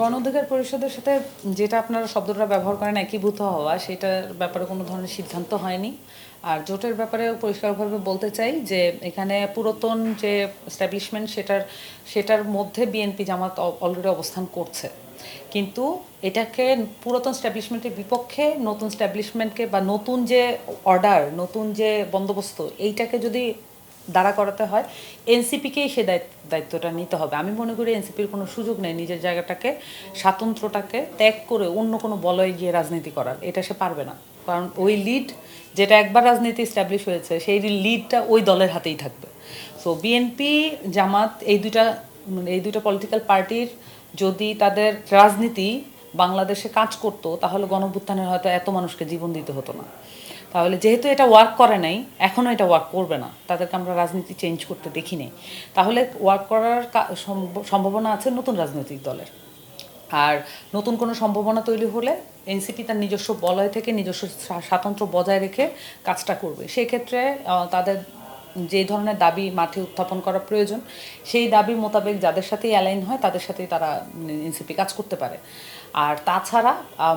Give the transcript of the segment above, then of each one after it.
গণ অধিকার পরিষদের সাথে যেটা আপনারা শব্দটা ব্যবহার করেন একীভূত হওয়া, সেটার ব্যাপারে কোনো ধরনের সিদ্ধান্ত হয়নি। আর জোটের ব্যাপারে পরিষ্কারভাবে বলতে চাই যে, এখানে পুরাতন যে এস্টাবলিশমেন্ট সেটার সেটার মধ্যে বিএনপি জামাত অলরেডি অবস্থান করছে। কিন্তু এটাকে পুরাতন স্ট্যাবলিশমেন্টের বিপক্ষে নতুন স্ট্যাবলিশমেন্টকে বা নতুন যে অর্ডার নতুন যে বন্দোবস্ত, এইটাকে যদি দাঁড়া করাতে হয়, এনসিপিকেই সে দায়িত্ব, দায়িত্বটা নিতে হবে। আমি মনে করি এনসিপির কোনো সুযোগ নেই নিজের জায়গাটাকে স্বাতন্ত্র্যটাকে ত্যাগ করে অন্য কোনো বলয়ে গিয়ে রাজনীতি করার। এটা সে পারবে না। কারণ ওই লিড যেটা একবার রাজনীতি স্ট্যাবলিশ হয়েছে, সেই লিডটা ওই দলের হাতেই থাকবে। সো বিএনপি জামাত, এই দুইটা এই দুইটা পলিটিক্যাল পার্টির যদি তাদের রাজনীতি বাংলাদেশে কাজ করতো, তাহলে গণভ্যুত্থানের হয়তো এত মানুষকে জীবন দিতে হতো না। তাহলে যেহেতু এটা ওয়ার্ক করে নাই এখনও এটা ওয়ার্ক করবে না। তাদেরকে আমরা রাজনীতি চেঞ্জ করতে দেখি নেই। তাহলে ওয়ার্ক করার সম্ভাবনা আছে নতুন রাজনৈতিক দলের। আর নতুন কোনো সম্ভাবনা তৈরি হলে এনসিপি তার নিজস্ব বলয় থেকে নিজস্ব স্বা- স্বাতন্ত্র্য বজায় রেখে কাজটা করবে। সেক্ষেত্রে তাদের যে ধরনের দাবি মাঠে উত্থাপন করা প্রয়োজন, সেই দাবি মোতাবেক যাদের সাথেই অ্যালাইন হয়, তাদের সাথেই তারা এনসিপি কাজ করতে পারে। আর তাছাড়া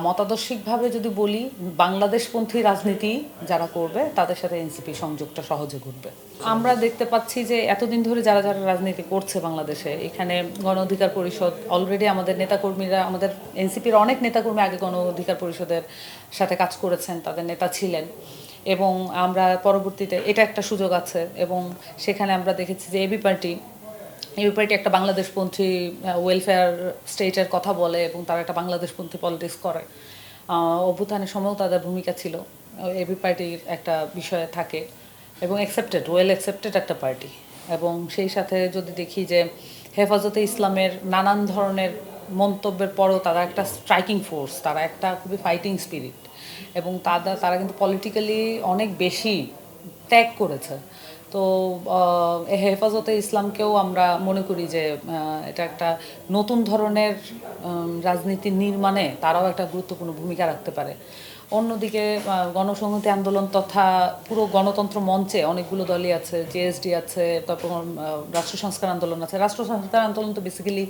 মতাদর্শিকভাবে যদি বলি, বাংলাদেশপন্থী রাজনীতি যারা করবে, তাদের সাথে এনসিপি সংযোগটা সহজে ঘটবে। আমরা দেখতে পাচ্ছি যে, এতদিন ধরে যারা যারা রাজনীতি করছে বাংলাদেশে, এখানে গণ অধিকার পরিষদ অলরেডি আমাদের নেতাকর্মীরা, আমাদের এনসিপির অনেক নেতাকর্মী আগে গণ অধিকার পরিষদের সাথে কাজ করেছেন, তাদের নেতা ছিলেন। এবং আমরা পরবর্তীতে, এটা একটা সুযোগ আছে এবং সেখানে আমরা দেখেছি যে এবি পার্টি এবি পার্টি একটা বাংলাদেশপন্থী ওয়েলফেয়ার স্টেটের কথা বলে এবং তারা একটা বাংলাদেশপন্থী পলিটিক্স করে। অভ্যুত্থানের সময়ও তাদের ভূমিকা ছিল। এবি পার্টির একটা বিষয়ে থাকে এবং অ্যাকসেপ্টেড ওয়েল অ্যাকসেপ্টেড একটা পার্টি এবং সেই সাথে যদি দেখি যে হেফাজতে ইসলামের নানান ধরনের মন্তব্যের পরও তারা একটা স্ট্রাইকিং ফোর্স তারা একটা খুবই ফাইটিং স্পিরিট এবং তারা তারা কিন্তু পলিটিক্যালি অনেক বেশি ত্যাগ করেছে। তো হেফাজতে ইসলামকেও আমরা মনে করি যে এটা একটা নতুন ধরনের রাজনীতি নির্মাণে তারাও একটা গুরুত্বপূর্ণ ভূমিকা রাখতে পারে। অন্যদিকে গণসংহতি আন্দোলন তথা পুরো গণতন্ত্র মঞ্চে অনেকগুলো দলই আছে জেএসডি আছে, তারপর রাষ্ট্র সংস্কার আন্দোলন আছে। রাষ্ট্র সংস্কার আন্দোলন তো বেসিক্যালি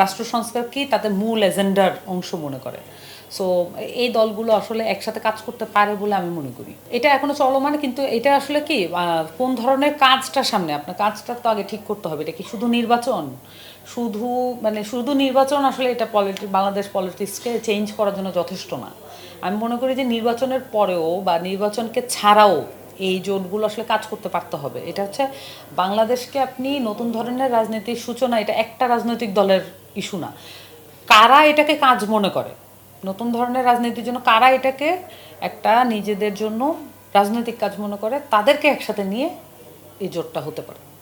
রাষ্ট্র সংস্কার কি তাদের মূল এজেন্ডার অংশ মনে করে। সো এই দলগুলো আসলে একসাথে কাজ করতে পারে বলে আমি মনে করি। এটা এখনও চলমান, কিন্তু এটা আসলে কি কোন ধরনের কাজটা সামনে? আপনার কাজটা তো আগে ঠিক করতে হবে। এটা কি শুধু নির্বাচন? শুধু মানে শুধু নির্বাচন আসলে এটা পলিটি, বাংলাদেশ পলিটিক্সকে চেঞ্জ করার জন্য যথেষ্ট না। আমি মনে করি যে নির্বাচনের পরেও বা নির্বাচনকে ছাড়াও এই জোটগুলো আসলে কাজ করতে পারতে হবে। এটা হচ্ছে বাংলাদেশকে আপনি নতুন ধরনের রাজনীতির সূচনা, এটা একটা রাজনৈতিক দলের ইস্যু না। কারা এটাকে কাজ মনে করে? নতুন ধরনের রাজনীতির জন্য কারা এটাকে একটা নিজেদের জন্য রাজনৈতিক কাজ মনে করে, তাদেরকে একসাথে নিয়ে এই জোটটা হতে পারে।